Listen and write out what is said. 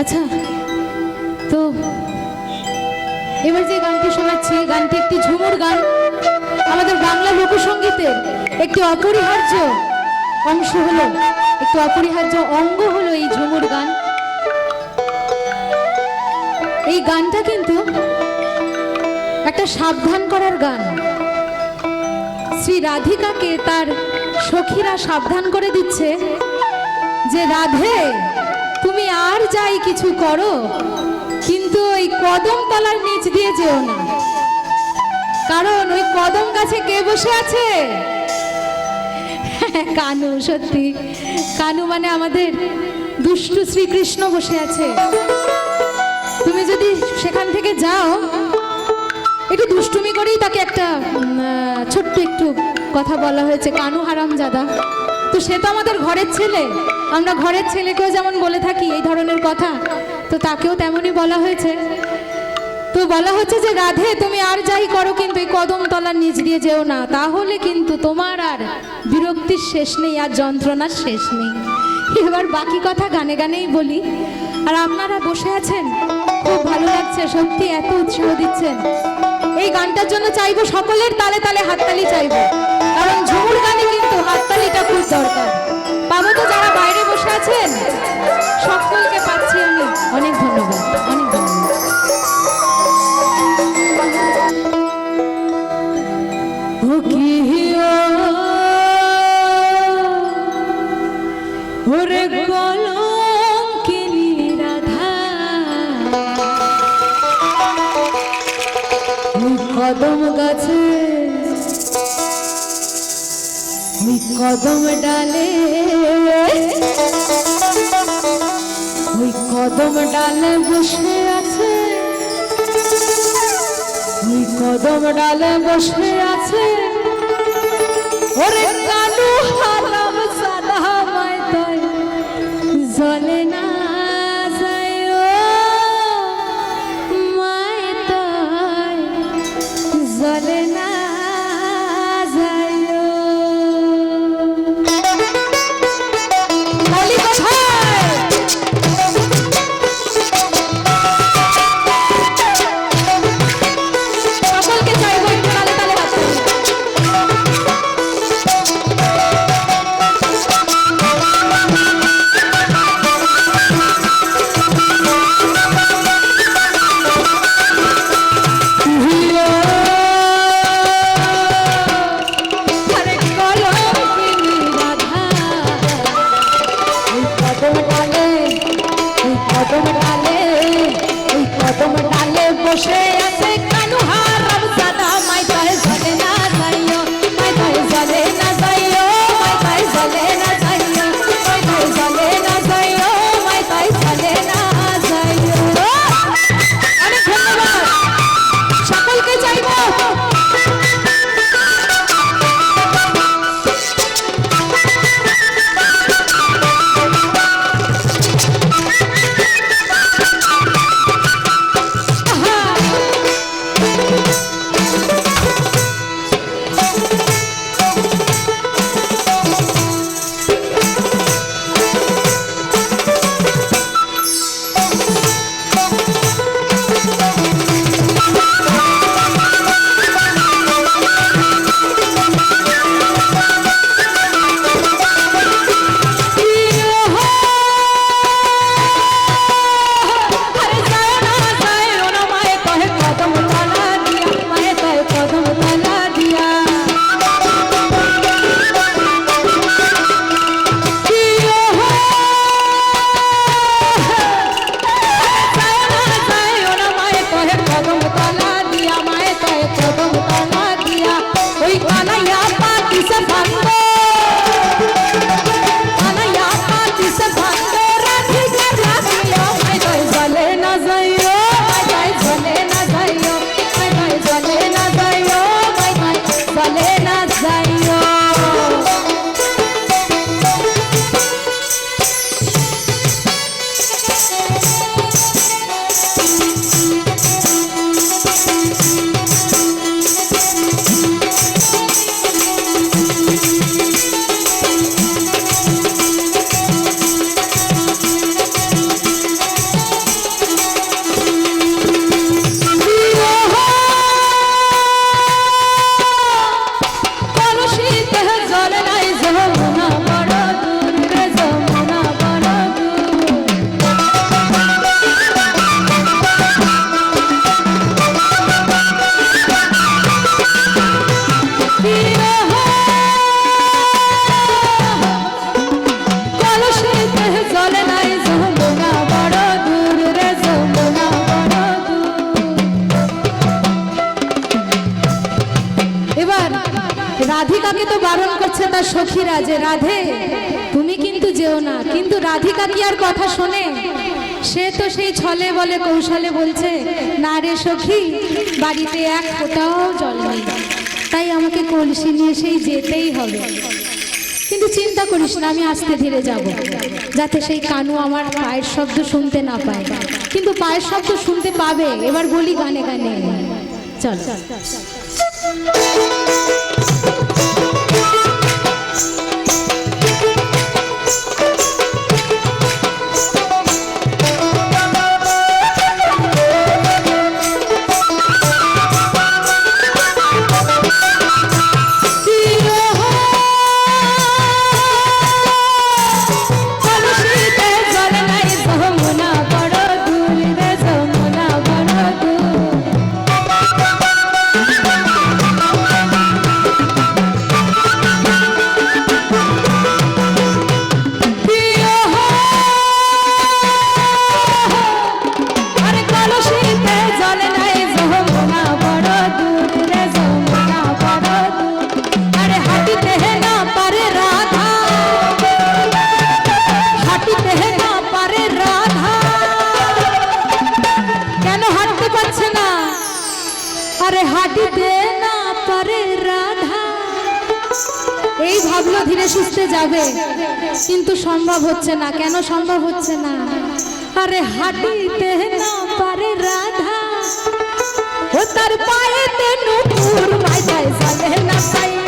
আচ্ছা তো এবার যে গানটি শোনাচ্ছি, গানটি একটি ঝুমুর গান। আমাদের বাংলা লোকসঙ্গীতের একটি অপরিহার্য অংশ হলো, একটি অপরিহার্য অঙ্গ হলো এই ঝুমুর গান। এই গানটা কিন্তু একটা সাবধান করার গান। শ্রী রাধিকাকে তার সখীরা সাবধান করে দিচ্ছে যে রাধে তুমি আর যাই কিছু করো, কিন্তু ওই কদম তলার নিচ দিয়ে যেও না। কারণ ওই কদম গাছে কে বসে আছে? কানু, সত্যি। কানু মানে আমাদের দুষ্টু শ্রীকৃষ্ণ বসে আছে। তুমি যদি সেখান থেকে যাও, একটু দুষ্টুমি করেই তাকে একটা ছোট্ট একটু কথা বলা হয়েছে, কানু হারাম জাদা তো সে তো আমাদের ঘরের ছেলে। আমরা ঘরের ছেলেকেও যেমন বলে থাকি এই ধরনের কথা, তো তাকেও তেমনই বলা হয়েছে। তো বলা হচ্ছে যে, রাধে, তুমি আর যাই করো কিন্তু এই কদম তলার নিচ দিয়ে যেও না। তাহলে কিন্তু তোমার আর বিরক্তির শেষ নেই, আর যন্ত্রণার শেষ নেই। এবার বাকি কথা গানে গানেই বলি। আর আপনারা বসে আছেন, খুব ভালো লাগছে, সত্যি এত উৎসাহ দিচ্ছেন। এই গানটার জন্য চাইব সকলের তালে তালে হাততালি চাইব। কারণ ঝুমুর গানে কিন্তু হাততালিটা খুব দরকার। পাবো তো যারা বাইরে আছেন? সকলকে পাচ্ছি আমি। অনেক ধন্যবাদ অনেক ধন্যবাদ। কদম গাছে ওই কদম ডালে, ওই কদম ডালে বসে আছে, ওই কদম ডালে বসে আছে। ওরে কালু বসে রাধিকাকে তো বারণ করছে তার সখীরা যে, রাধে, তুমি কিন্তু যেও না। কিন্তু রাধিকা কি আর কথা শোনে? সে তো সেই ছলে বলে, কৌশলে বলছে, না রে সখী, বাড়িতে এক ফোঁটাও জল নেই। তাই আমাকে কলসি নিয়ে সেই যেতেই হবে। কিন্তু চিন্তা করিস না, আমি আস্তে ধীরে যাব, যাতে সেই কানু আমার পায়ের শব্দ শুনতে না পায়। কিন্তু পায়ের শব্দ শুনতে পাবে, এবার বলি গানে গানে। চল। কলসিতে আরে হাঁটিতে না পারে রাধা। এই ভাবলো ধীরে সুস্থে যাবে, কিন্তু সম্ভব হচ্ছে না। কেন সম্ভব হচ্ছে না? আরে হাঁটিতে না পারে রাধা। ও তার পায়েতে নুপুর গায় চলে না সাইও